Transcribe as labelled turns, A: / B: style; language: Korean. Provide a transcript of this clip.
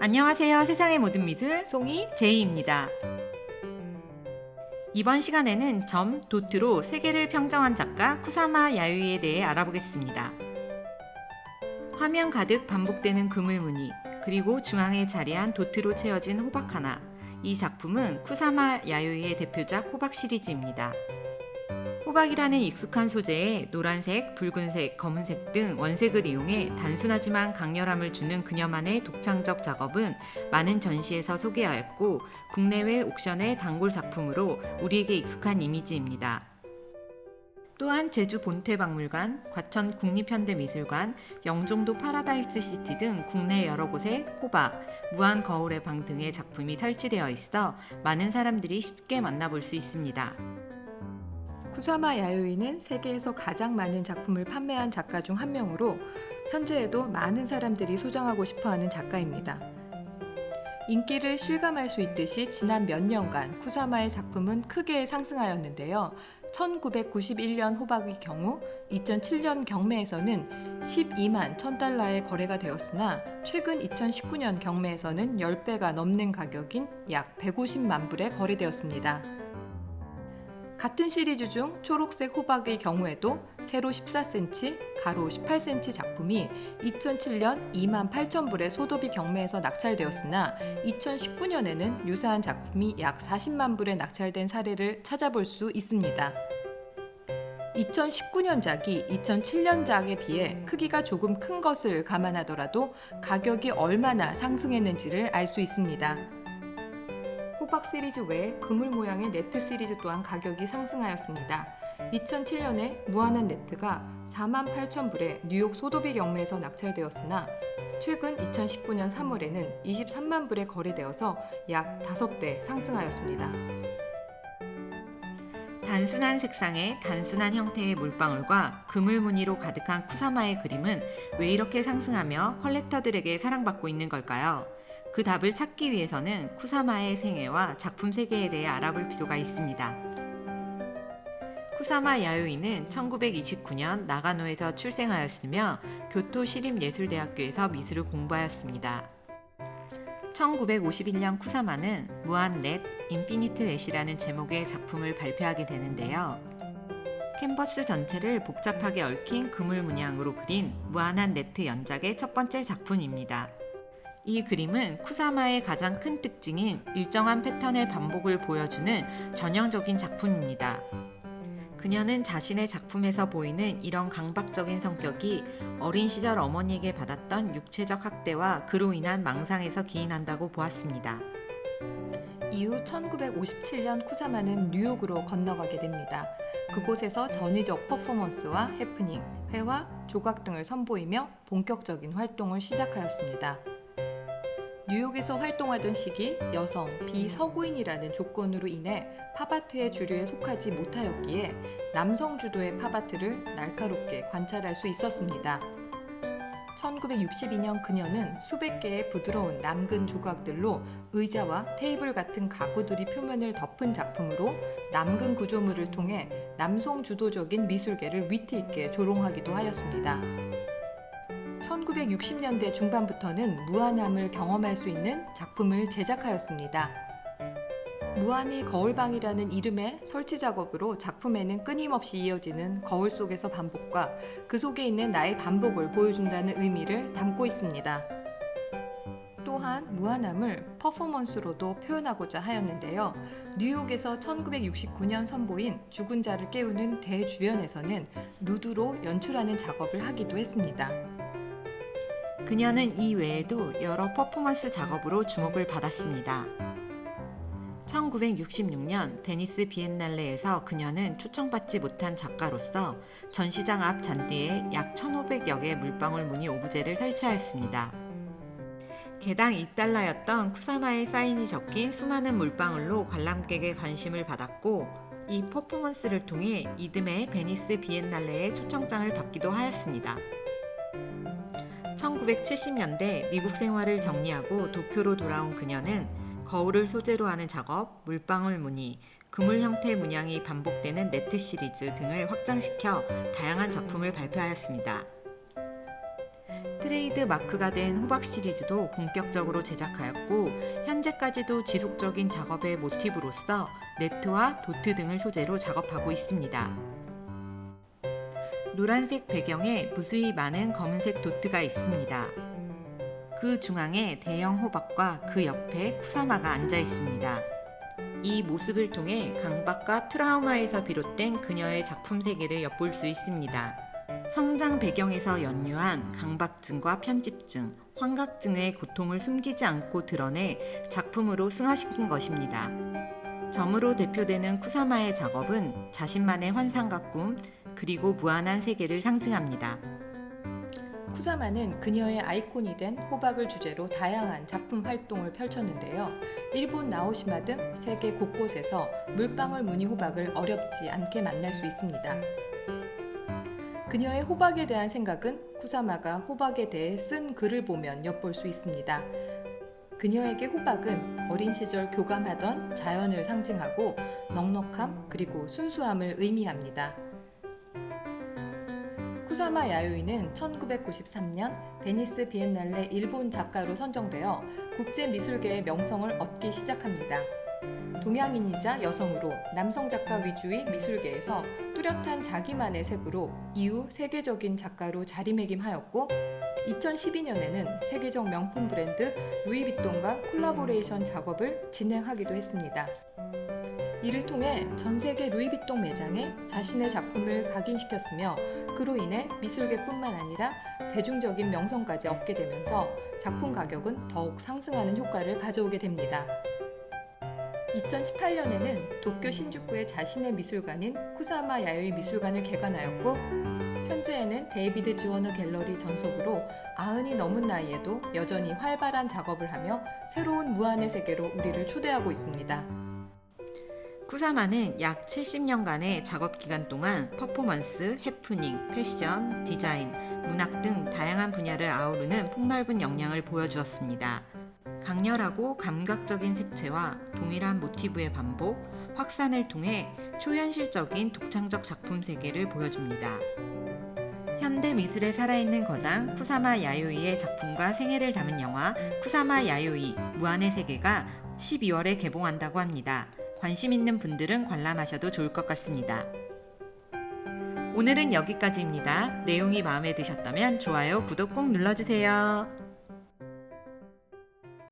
A: 안녕하세요. 세상의 모든 미술
B: 송이
A: 제이입니다. 이번 시간에는 점, 도트로 세계를 평정한 작가 쿠사마 야유이에 대해 알아보겠습니다. 화면 가득 반복되는 그물 무늬, 그리고 중앙에 자리한 도트로 채워진 호박 하나. 이 작품은 쿠사마 야유이의 대표작 호박 시리즈입니다. 호박이라는 익숙한 소재에 노란색, 붉은색, 검은색 등 원색을 이용해 단순하지만 강렬함을 주는 그녀만의 독창적 작업은 많은 전시에서 소개하였고 국내외 옥션의 단골 작품으로 우리에게 익숙한 이미지입니다. 또한 제주 본태박물관, 과천 국립현대미술관, 영종도 파라다이스 시티 등 국내 여러 곳에 호박, 무한 거울의 방 등의 작품이 설치되어 있어 많은 사람들이 쉽게 만나볼 수 있습니다.
B: 쿠사마 야요이는 세계에서 가장 많은 작품을 판매한 작가 중 한 명으로 현재에도 많은 사람들이 소장하고 싶어 하는 작가입니다. 인기를 실감할 수 있듯이 지난 몇 년간 쿠사마의 작품은 크게 상승하였는데요. 1991년 호박의 경우 2007년 경매에서는 12만 1000달러의 거래가 되었으나 최근 2019년 경매에서는 10배가 넘는 가격인 약 150만 불에 거래되었습니다. 같은 시리즈 중 초록색 호박의 경우에도 세로 14cm, 가로 18cm 작품이 2007년 2만 8천 불의 소도비 경매에서 낙찰되었으나 2019년에는 유사한 작품이 약 40만 불에 낙찰된 사례를 찾아볼 수 있습니다. 2019년작이 2007년작에 비해 크기가 조금 큰 것을 감안하더라도 가격이 얼마나 상승했는지를 알 수 있습니다. 호박 시리즈 외에 그물 모양의 네트 시리즈 또한 가격이 상승하였습니다. 2007년에 무한한 네트가 4만 8천 불에 뉴욕 소도비 경매에서 낙찰되었으나 최근 2019년 3월에는 23만 불에 거래되어서 약 5배 상승하였습니다.
A: 단순한 색상의 단순한 형태의 물방울과 그물 무늬로 가득한 쿠사마의 그림은 왜 이렇게 상승하며 컬렉터들에게 사랑받고 있는 걸까요? 그 답을 찾기 위해서는 쿠사마의 생애와 작품 세계에 대해 알아볼 필요가 있습니다. 쿠사마 야요이는 1929년 나가노에서 출생하였으며 교토 시립예술대학교에서 미술을 공부하였습니다. 1951년 쿠사마는 무한 넷, 인피니트 넷이라는 제목의 작품을 발표하게 되는데요. 캔버스 전체를 복잡하게 얽힌 그물 문양으로 그린 무한한 네트 연작의 첫 번째 작품입니다. 이 그림은 쿠사마의 가장 큰 특징인 일정한 패턴의 반복을 보여주는 전형적인 작품입니다. 그녀는 자신의 작품에서 보이는 이런 강박적인 성격이 어린 시절 어머니에게 받았던 육체적 학대와 그로 인한 망상에서 기인한다고 보았습니다.
B: 이후 1957년 쿠사마는 뉴욕으로 건너가게 됩니다. 그곳에서 전위적 퍼포먼스와 해프닝, 회화, 조각 등을 선보이며 본격적인 활동을 시작하였습니다. 뉴욕에서 활동하던 시기 여성, 비서구인이라는 조건으로 인해 팝아트의 주류에 속하지 못하였기에 남성 주도의 팝아트를 날카롭게 관찰할 수 있었습니다. 1962년 그녀는 수백 개의 부드러운 남근 조각들로 의자와 테이블 같은 가구들이 표면을 덮은 작품으로 남근 구조물을 통해 남성 주도적인 미술계를 위트 있게 조롱하기도 하였습니다. 1960년대 중반부터는 무한함을 경험할 수 있는 작품을 제작하였습니다. 무한히 거울방이라는 이름의 설치 작업으로 작품에는 끊임없이 이어지는 거울 속에서 반복과 그 속에 있는 나의 반복을 보여준다는 의미를 담고 있습니다. 또한 무한함을 퍼포먼스로도 표현하고자 하였는데요. 뉴욕에서 1969년 선보인 죽은 자를 깨우는 대주연에서는 누드로 연출하는 작업을 하기도 했습니다.
A: 그녀는 이 외에도 여러 퍼포먼스 작업으로 주목을 받았습니다. 1966년 베니스 비엔날레에서 그녀는 초청받지 못한 작가로서 전시장 앞 잔디에 약 1,500여 개의 물방울 무늬 오브제를 설치하였습니다. 개당 2달러였던 쿠사마의 사인이 적힌 수많은 물방울로 관람객의 관심을 받았고 이 퍼포먼스를 통해 이듬해 베니스 비엔날레의 초청장을 받기도 하였습니다. 1970년대 미국 생활을 정리하고 도쿄로 돌아온 그녀는 거울을 소재로 하는 작업, 물방울 무늬, 그물 형태 문양이 반복되는 네트 시리즈 등을 확장시켜 다양한 작품을 발표하였습니다. 트레이드 마크가 된 호박 시리즈도 본격적으로 제작하였고 현재까지도 지속적인 작업의 모티브로서 네트와 도트 등을 소재로 작업하고 있습니다. 노란색 배경에 무수히 많은 검은색 도트가 있습니다. 그 중앙에 대형 호박과 그 옆에 쿠사마가 앉아 있습니다. 이 모습을 통해 강박과 트라우마에서 비롯된 그녀의 작품 세계를 엿볼 수 있습니다. 성장 배경에서 연유한 강박증과 편집증, 환각증의 고통을 숨기지 않고 드러내 작품으로 승화시킨 것입니다. 점으로 대표되는 쿠사마의 작업은 자신만의 환상과 꿈, 그리고 무한한 세계를 상징합니다.
B: 쿠사마는 그녀의 아이콘이 된 호박을 주제로 다양한 작품 활동을 펼쳤는데요. 일본 나오시마 등 세계 곳곳에서 물방울 무늬 호박을 어렵지 않게 만날 수 있습니다. 그녀의 호박에 대한 생각은 쿠사마가 호박에 대해 쓴 글을 보면 엿볼 수 있습니다. 그녀에게 호박은 어린 시절 교감하던 자연을 상징하고 넉넉함 그리고 순수함을 의미합니다. 쿠사마 야요이는 1993년 베니스 비엔날레 일본 작가로 선정되어 국제 미술계의 명성을 얻기 시작합니다. 동양인이자 여성으로 남성 작가 위주의 미술계에서 뚜렷한 자기만의 색으로 이후 세계적인 작가로 자리매김하였고 2012년에는 세계적 명품 브랜드 루이비통과 콜라보레이션 작업을 진행하기도 했습니다. 이를 통해 전 세계 루이비통 매장에 자신의 작품을 각인시켰으며 그로 인해 미술계뿐만 아니라 대중적인 명성까지 얻게 되면서 작품 가격은 더욱 상승하는 효과를 가져오게 됩니다. 2018년에는 도쿄 신주쿠에 자신의 미술관인 쿠사마 야요이 미술관을 개관하였고 현재에는 데이비드 주어너 갤러리 전속으로 아흔이 넘은 나이에도 여전히 활발한 작업을 하며 새로운 무한의 세계로 우리를 초대하고 있습니다.
A: 쿠사마는 약 70년간의 작업 기간 동안 퍼포먼스, 해프닝, 패션, 디자인, 문학 등 다양한 분야를 아우르는 폭넓은 역량을 보여주었습니다. 강렬하고 감각적인 색채와 동일한 모티브의 반복, 확산을 통해 초현실적인 독창적 작품 세계를 보여줍니다. 현대 미술의 살아있는 거장 쿠사마 야요이의 작품과 생애를 담은 영화 쿠사마 야요이 무한의 세계가 12월에 개봉한다고 합니다. 관심 있는 분들은 관람하셔도 좋을 것 같습니다. 오늘은 여기까지입니다. 내용이 마음에 드셨다면 좋아요, 구독 꼭 눌러주세요.